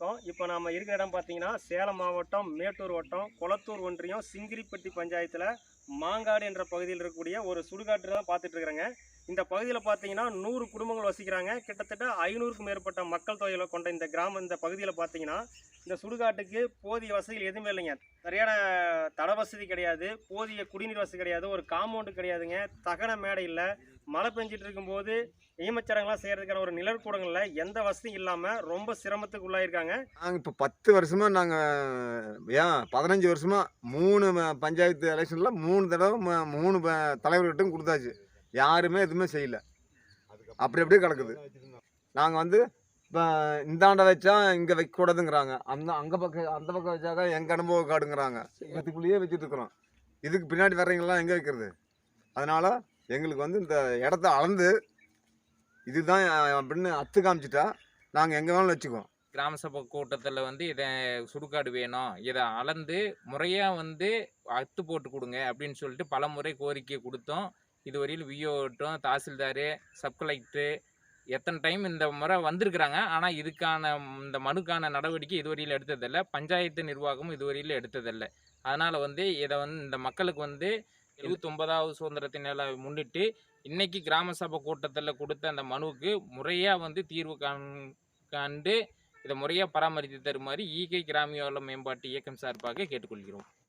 வணக்கம் இப்போ நம்ம இருக்கிற இடம் பார்த்தீங்கன்னா சேலம் மாவட்டம் மேட்டூர் வட்டம் கொளத்தூர் ஒன்றியம் சிங்கிரிப்பட்டி பஞ்சாயத்தில் மாங்காடு என்ற பகுதியில் இருக்கக்கூடிய ஒரு சுடுகாட்டு தான் பார்த்துட்டு இருக்கிறேங்க. இந்த பகுதியில் பார்த்தீங்கன்னா நூறு குடும்பங்கள் வசிக்கிறாங்க. கிட்டத்தட்ட ஐநூறுக்கும் மேற்பட்ட மக்கள் தொகைகளை கொண்ட இந்த கிராமம் இந்த பகுதியில் பார்த்தீங்கன்னா இந்த சுடுகாட்டுக்கு போதிய வசதிகள் எதுவுமே இல்லைங்க. சரியான தட வசதி கிடையாது. போதிய குடிநீர் வசதி கிடையாது. ஒரு காம்பவுண்டு கிடையாதுங்க. தகன மேடை இல்லை. மழை பெஞ்சிட்டு இருக்கும்போது ஈமச்சடங்கெல்லாம் செய்கிறதுக்கான ஒரு நிழற்கூடங்களில் எந்த வசதியும் இல்லாமல் ரொம்ப சிரமத்துக்கு உள்ளாயிருக்காங்க. நாங்கள் இப்போ பத்து வருஷமாக நாங்கள் ஏன் பதினஞ்சு வருஷமாக மூணு ம- பஞ்சாயத்து எலெக்ஷனில் மூணு தடவை ம- மூணு தலைவர்கிட்டும் கொடுத்தாச்சு. யாருமே எதுவுமே செய்யல. அப்படி அப்படியே கிடக்குது. நாங்கள் வந்து இப்போ இந்தாண்ட வச்சா இங்கே வைக்கக்கூடாதுங்கிறாங்க. அந்த அங்கே பக்கம் அந்த பக்கம் வச்சாக்கா எங்கள் அனுபவ காடுங்கிறாங்க. இதுக்குள்ளேயே வச்சுட்டு இருக்கிறோம். இதுக்கு பின்னாடி வர்றவங்கெல்லாம் எங்கே வைக்கிறது? அதனால் எங்களுக்கு வந்து இந்த இடத்த அளந்து இதுதான் அப்படின்னு அத்து காமிச்சிட்டா. நாங்கள் எங்கே வேணாலும் வச்சுக்குவோம். கிராம சபை கூட்டத்தில் வந்து இதை சுடுகாடு வேணும். இதை அளந்து முறையாக வந்து அத்து போட்டு கொடுங்க அப்படின்னு சொல்லிட்டு பல முறை கோரிக்கை கொடுத்தோம். இதுவரையில் விஓட்டும் தாசில்தார் சப்கலெக்டரு எத்தனை டைம் இந்த முறை வந்திருக்கிறாங்க. ஆனால் இதுக்கான இந்த மனுக்கான நடவடிக்கை இதுவரையில் எடுத்ததில்லை. பஞ்சாயத்து நிர்வாகமும் இதுவரையில் எடுத்ததில்லை. அதனால் வந்து இதை வந்து இந்த மக்களுக்கு வந்து எழுபத்தொன்பதாவது சுதந்திரத்தின் நாளை முன்னிட்டு இன்னைக்கு கிராம சபை கூட்டத்தில் கொடுத்த அந்த மனுவுக்கு முறையாக வந்து தீர்வு காண் கண்டு இதை முறையாக பராமரித்து தருமாறு ஈகை கிராமிய மேம்பாட்டு இயக்கம் சார்பாக கேட்டுக்கொள்கிறோம்.